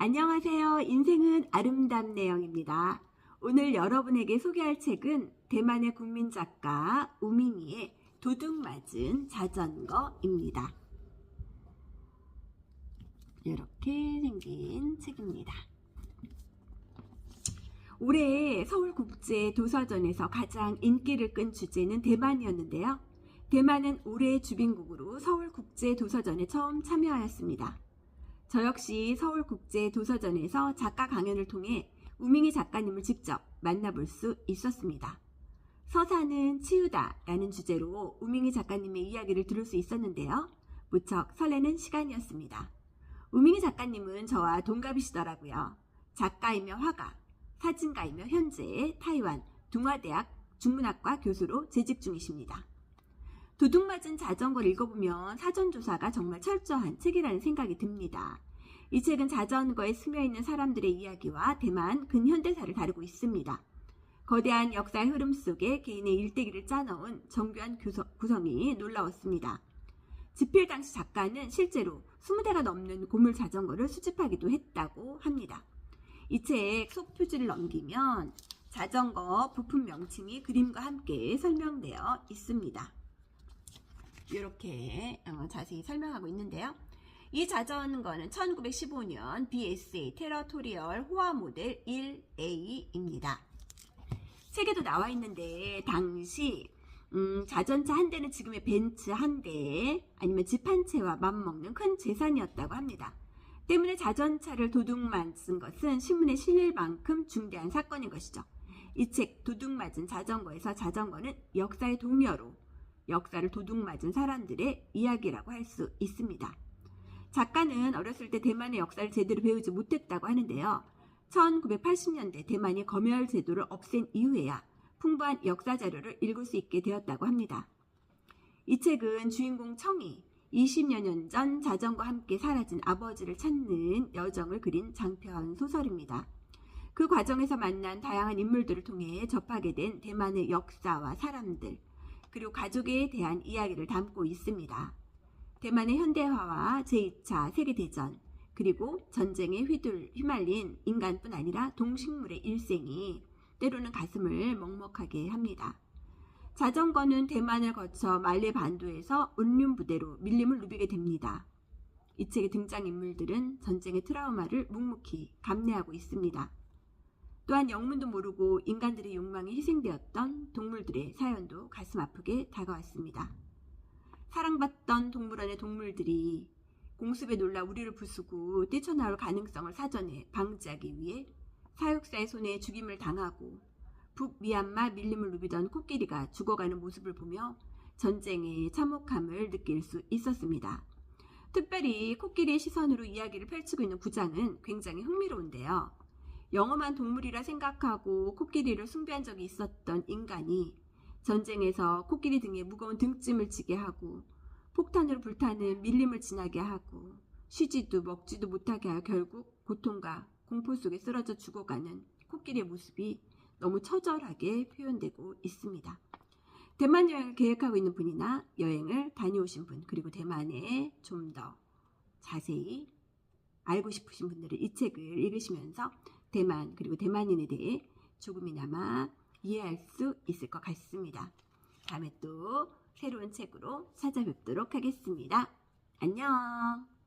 안녕하세요. 인생은 아름답네영입니다. 오늘 여러분에게 소개할 책은 대만의 국민 작가 우밍이의 도둑맞은 자전거입니다. 이렇게 생긴 책입니다. 올해 서울국제도서전에서 가장 인기를 끈 주제는 대만이었는데요. 대만은 올해의 주빈국으로 서울국제도서전에 처음 참여하였습니다. 저 역시 서울국제도서전에서 작가 강연을 통해 우밍이 작가님을 직접 만나볼 수 있었습니다. 서사는 치유다 라는 주제로 우밍이 작가님의 이야기를 들을 수 있었는데요. 무척 설레는 시간이었습니다. 우밍이 작가님은 저와 동갑이시더라고요. 작가이며 화가, 사진가이며 현재 타이완 둥화대학 중문학과 교수로 재직 중이십니다. 도둑맞은 자전거를 읽어보면 사전조사가 정말 철저한 책이라는 생각이 듭니다. 이 책은 자전거에 스며있는 사람들의 이야기와 대만 근현대사를 다루고 있습니다. 거대한 역사의 흐름 속에 개인의 일대기를 짜넣은 정교한 구성이 놀라웠습니다. 집필 당시 작가는 실제로 20대가 넘는 고물 자전거를 수집하기도 했다고 합니다. 이 책 속표지를 넘기면 자전거 부품 명칭이 그림과 함께 설명되어 있습니다. 이렇게 어, 자세히 설명하고 있는데요. 이 자전거는 1915년 BSA 테러토리얼 호화 모델 1A입니다. 책에도 나와 있는데 당시 음, 자전차 한 대는 지금의 벤츠 한 대, 아니면 집 한 채와 맞먹는 큰 재산이었다고 합니다. 때문에 자전차를 도둑 맞은 것은 신문에 실릴 만큼 중대한 사건인 것이죠. 이 책 도둑 맞은 자전거에서 자전거는 역사의 동료로 역사를 도둑 맞은 사람들의 이야기라고 할 수 있습니다. 작가는 어렸을 때 대만의 역사를 제대로 배우지 못했다고 하는데요. 1980년대 대만이 검열 제도를 없앤 이후에야 풍부한 역사 자료를 읽을 수 있게 되었다고 합니다. 이 책은 주인공 청이 20여 년 전 자전과 함께 사라진 아버지를 찾는 여정을 그린 장편 소설입니다. 그 과정에서 만난 다양한 인물들을 통해 접하게 된 대만의 역사와 사람들, 그리고 가족에 대한 이야기를 담고 있습니다. 대만의 현대화와 제2차 세계대전, 그리고 전쟁에 휘둘, 휘말린 인간뿐 아니라 동식물의 일생이 때로는 가슴을 먹먹하게 합니다. 자전거는 대만을 거쳐 말레 반도에서 운륜 부대로 밀림을 누비게 됩니다. 이 책의 등장인물들은 전쟁의 트라우마를 묵묵히 감내하고 있습니다. 또한 영문도 모르고 인간들의 욕망에 희생되었던 동물들의 사연도 가슴 아프게 다가왔습니다. 사랑받던 동물원의 동물들이 공습에 놀라 우리를 부수고 뛰쳐나올 가능성을 사전에 방지하기 위해 사육사의 손에 죽임을 당하고 북미얀마 밀림을 누비던 코끼리가 죽어가는 모습을 보며 전쟁의 참혹함을 느낄 수 있었습니다. 특별히 코끼리의 시선으로 이야기를 펼치고 있는 구장은 굉장히 흥미로운데요. 영험한 동물이라 생각하고 코끼리를 숭배한 적이 있었던 인간이 전쟁에서 코끼리 등에 무거운 등짐을 지게 하고 폭탄으로 불타는 밀림을 지나게 하고 쉬지도 먹지도 못하게 하여 결국 고통과 공포 속에 쓰러져 죽어가는 코끼리의 모습이 너무 처절하게 표현되고 있습니다. 대만 여행을 계획하고 있는 분이나 여행을 다녀오신 분, 그리고 대만에 좀 더 자세히 알고 싶으신 분들은 이 책을 읽으시면서 대만, 그리고 대만인에 대해 조금이나마 이해할 수 있을 것 같습니다. 다음에 또 새로운 책으로 찾아뵙도록 하겠습니다. 안녕!